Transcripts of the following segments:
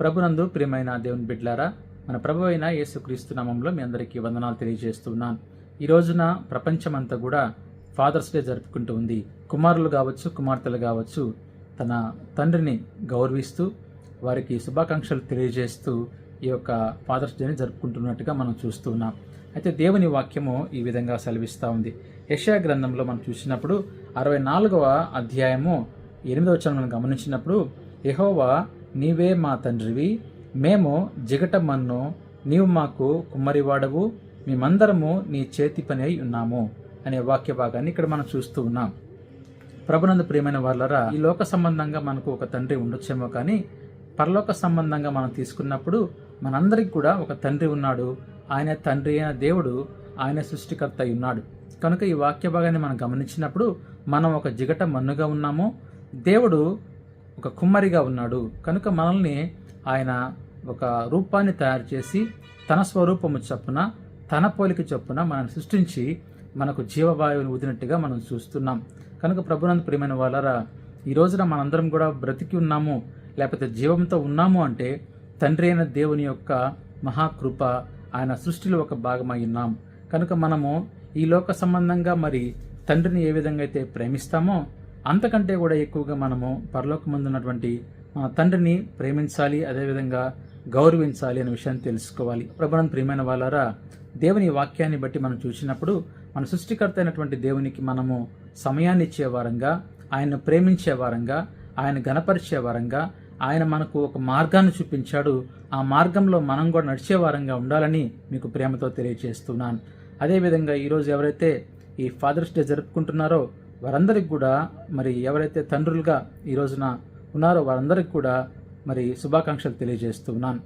ప్రభునందు ప్రియమైన దేవుని బిడ్లారా మన ప్రభు అయిన యేసుక్రీస్తు నామంలో మీ అందరికీ వందనాలు తెలియజేస్తున్నాను ఈ రోజున ప్రపంచమంతా కూడా ఫాదర్స్ డే జరుపుకుంటూ ఉంది. కుమారులు కావచ్చు కుమార్తెలు కావచ్చు తన తండ్రిని గౌరవిస్తూ వారికి శుభాకాంక్షలు తెలియజేస్తూ ఈ యొక్క ఫాదర్స్ డేని జరుపుకుంటున్నట్టుగా మనం చూస్తున్నాం అయితే దేవుని వాక్యము ఈ విధంగా సెలవిస్తూ ఉంది. యెషయా గ్రంథంలో మనం చూసినప్పుడు అరవై నాలుగవ అధ్యాయము ఎనిమిదవ వచనం గమనించినప్పుడు యహోవా నీవే మా తండ్రివి. మేము జిగట మన్ను నీవు మాకు కుమ్మరివాడవు. మేమందరము నీ చేతి పని అయి ఉన్నాము అనే వాక్య భాగాన్ని ఇక్కడ మనం చూస్తూ ఉన్నాం. ప్రభునందు ప్రియమైన వాళ్ళరా ఈ లోక సంబంధంగా మనకు ఒక తండ్రి ఉండొచ్చేమో కానీ పరలోక సంబంధంగా మనం తీసుకున్నప్పుడు మనందరికి కూడా ఒక తండ్రి ఉన్నాడు. ఆయన తండ్రి అయిన దేవుడు ఆయన సృష్టికర్త అయి ఉన్నాడు. కనుక ఈ వాక్య భాగాన్ని మనం గమనించినప్పుడు మనం ఒక జిగట మన్నుగా ఉన్నాము. దేవుడు ఒక కుమ్మరిగా ఉన్నాడు. కనుక మనల్ని ఆయన ఒక రూపాన్ని తయారు చేసి తన స్వరూపము చొప్పున తన పోలిక చొప్పున మనం సృష్టించి మనకు జీవవాయువుని ఊదినట్టుగా మనం చూస్తున్నాం. కనుక ప్రభునంద ప్రియమైన వాళ్ళరా ఈ రోజున మనందరం కూడా బ్రతికి ఉన్నాము లేకపోతే జీవంతో ఉన్నాము అంటే తండ్రి అయిన దేవుని యొక్క మహాకృప ఆయన సృష్టిలో ఒక భాగమై ఉన్నాం. కనుక మనము ఈ లోక సంబంధంగా మరి తండ్రిని ఏ విధంగా అయితే ప్రేమిస్తామో అంతకంటే కూడా ఎక్కువగా మనము పరలోకమందున్నటువంటి మన తండ్రిని ప్రేమించాలి అదేవిధంగా గౌరవించాలి అనే విషయాన్ని తెలుసుకోవాలి. ప్రభుత్వం ప్రియమైన వాళ్ళారా దేవుని వాక్యాన్ని బట్టి మనం చూసినప్పుడు మన సృష్టికర్త అయినటువంటి దేవునికి మనము సమయాన్ని ఇచ్చే వారంగా ఆయన్ను ప్రేమించే వారంగా ఆయన గణపరిచే వారంగా ఆయన మనకు ఒక మార్గాన్ని చూపించాడు. ఆ మార్గంలో మనం కూడా నడిచే వారంగా ఉండాలని మీకు ప్రేమతో తెలియజేస్తున్నాను. అదేవిధంగా ఈరోజు ఎవరైతే ఈ ఫాదర్స్ డే జరుపుకుంటున్నారో వారందరికి కూడా మరి ఎవరైతే తండ్రులుగా ఈ రోజున ఉన్నారో వారందరికి కూడా మరి శుభాకాంక్షలు తెలియజేస్తున్నాను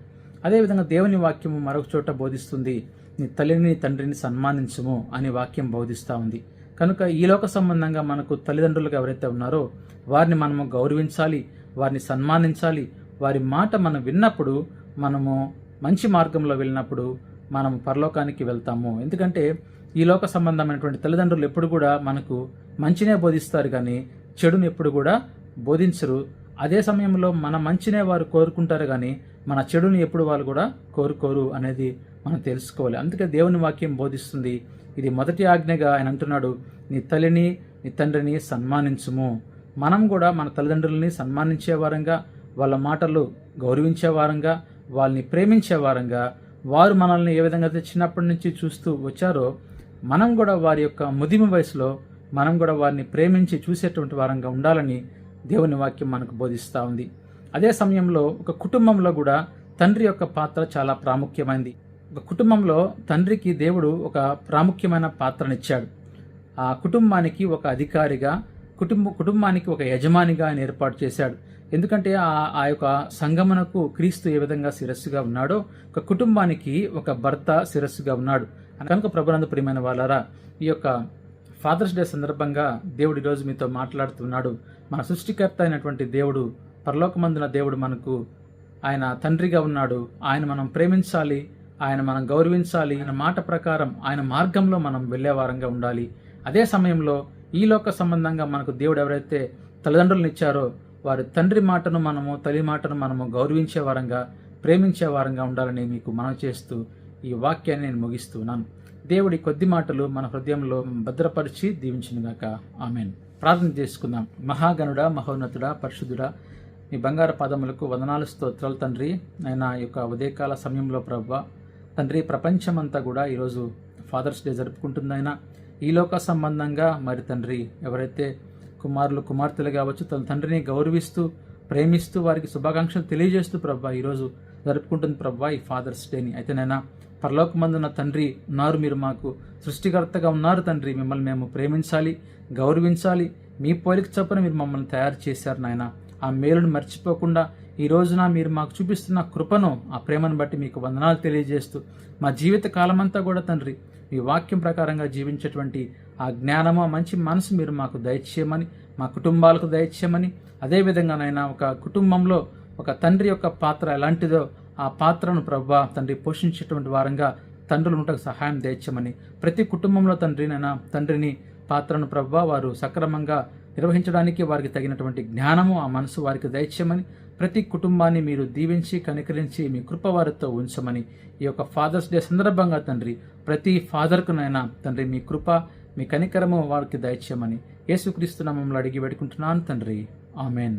అదేవిధంగా దేవుని వాక్యము మరొక చోట బోధిస్తుంది నీ తల్లిని తండ్రిని సన్మానించము అని వాక్యం బోధిస్తూ ఉంది. కనుక ఈ లోక సంబంధంగా మనకు తల్లిదండ్రులుగా ఎవరైతే ఉన్నారో వారిని మనము గౌరవించాలి వారిని సన్మానించాలి. వారి మాట మనం విన్నప్పుడు మనము మంచి మార్గంలో వెళ్ళినప్పుడు మనం పరలోకానికి వెళ్తాము. ఎందుకంటే ఈ లోక సంబంధమైనటువంటి తల్లిదండ్రులు ఎప్పుడు కూడా మనకు మంచినే బోధిస్తారు కానీ చెడుని ఎప్పుడు కూడా బోధించరు. అదే సమయంలో మన మంచినే వారు కోరుకుంటారు కానీ మన చెడుని ఎప్పుడు వాళ్ళు కూడా కోరుకోరు అనేది మనం తెలుసుకోవాలి. అందుకే దేవుని వాక్యం బోధిస్తుంది. ఇది మొదటి ఆజ్ఞగా ఆయన అంటున్నాడు నీ తల్లిని నీ తండ్రిని సన్మానించుము. మనం కూడా మన తల్లిదండ్రులని సన్మానించే వారంగా వాళ్ళ మాటలు గౌరవించే వారంగా వాళ్ళని ప్రేమించే వారంగా వారు మనల్ని ఏ విధంగా అయితే చిన్నప్పటి నుంచి చూస్తూ వచ్చారో మనం కూడా వారి యొక్క ముదిమి వయసులో మనం కూడా వారిని ప్రేమించి చూసేటువంటి వారంగా ఉండాలని దేవుని వాక్యం మనకు బోధిస్తూ ఉంది. అదే సమయంలో ఒక కుటుంబంలో కూడా తండ్రి యొక్క పాత్ర చాలా ప్రాముఖ్యమైనది ఒక కుటుంబంలో తండ్రికి దేవుడు ఒక ప్రాముఖ్యమైన పాత్రనిచ్చాడు. ఆ కుటుంబానికి ఒక అధికారిగా కుటుంబ కుటుంబానికి ఒక యజమానిగా ఆయన ఏర్పాటు చేశాడు. ఎందుకంటే ఆ ఆ యొక్క సంగమనకు క్రీస్తు ఏ విధంగా శిరస్సుగా ఉన్నాడో ఒక కుటుంబానికి ఒక భర్త శిరస్సుగా ఉన్నాడు. కనుక ప్రభునంద ప్రియమైన వాళ్ళారా ఈ యొక్క ఫాదర్స్ డే సందర్భంగా దేవుడు ఈరోజు మీతో మాట్లాడుతున్నాడు. మన సృష్టికర్త అయినటువంటి దేవుడు పరలోకమందున దేవుడు మనకు ఆయన తండ్రిగా ఉన్నాడు. ఆయన మనం ప్రేమించాలి ఆయన మనం గౌరవించాలి ఆయన మాట ప్రకారం ఆయన మార్గంలో మనం వెళ్ళేవారంగా ఉండాలి. అదే సమయంలో ఈ లోక సంబంధంగా మనకు దేవుడు ఎవరైతే తల్లిదండ్రులను ఇచ్చారో వారి తండ్రి మాటను మనము తల్లి మాటను మనము గౌరవించే వారంగా ప్రేమించే వారంగా ఉండాలని మీకు మనం చేస్తూ ఈ వాక్యాన్ని నేను ముగిస్తున్నాను. దేవుడి కొద్ది మాటలు మన హృదయంలో భద్రపరిచి దీవించినగాక. ఆమెన్. ప్రార్థన చేసుకుందాం. మహాగణుడ మహోన్నతుడా పరిశుద్ధుడా మీ బంగారు పాదములకు వదనాలు స్తోత్రాలు తండ్రి. ఆయన యొక్క ఉదయకాల సమయంలో ప్రభు తండ్రి ప్రపంచమంతా కూడా ఈరోజు ఫాదర్స్ డే జరుపుకుంటుందైనా. ఈ లోక సంబంధంగా మరి తండ్రి ఎవరైతే కుమారులు కుమార్తెలు కావచ్చు తన తండ్రిని గౌరవిస్తూ ప్రేమిస్తూ వారికి శుభాకాంక్షలు తెలియజేస్తూ ప్రభా ఈరోజు జరుపుకుంటుంది ప్రభా ఈ ఫాదర్స్ డేని అయితే నైనా పరలోకమందున్న తండ్రి ఉన్నారు మీరు మాకు. సృష్టికర్తగా ఉన్నారు తండ్రి మిమ్మల్ని మేము ప్రేమించాలి గౌరవించాలి. మీ పోలిక చొప్పున మీరు మమ్మల్ని తయారు చేశారు నాయన. ఆ మేలును మర్చిపోకుండా ఈ రోజున మీరు మాకు చూపిస్తున్న కృపను ఆ ప్రేమను బట్టి మీకు వందనాలు తెలియజేస్తూ మా జీవిత కాలమంతా కూడా తండ్రి మీ వాక్యం ప్రకారంగా జీవించేటువంటి ఆ జ్ఞానము మంచి మనసు మీరు మాకు దయచేయమని మా కుటుంబాలకు దయచేయమని అదేవిధంగా నైనా ఒక కుటుంబంలో ఒక తండ్రి యొక్క పాత్ర ఎలాంటిదో ఆ పాత్రను ప్రభా తండ్రి పోషించేటువంటి వారంగా తండ్రులు ఉండకు సహాయం దయచేయమని ప్రతి కుటుంబంలో తండ్రినైనా తండ్రిని పాత్రను ప్రభా వారు సక్రమంగా నిర్వహించడానికి వారికి తగినటువంటి జ్ఞానము ఆ మనసు వారికి దయచేయమని ప్రతి కుటుంబాన్ని మీరు దీవించి కనికరించి మీ కృప వారితో ఉంచమని ఈ యొక్క ఫాదర్స్ డే సందర్భంగా తండ్రి ప్రతి ఫాదర్కునైనా తండ్రి మీ కృప మీ కనికరము వారికి దయచేయమని యేసుక్రీస్తు నామంలో అడిగి పెట్టుకుంటున్నాను తండ్రి. ఆమెన్.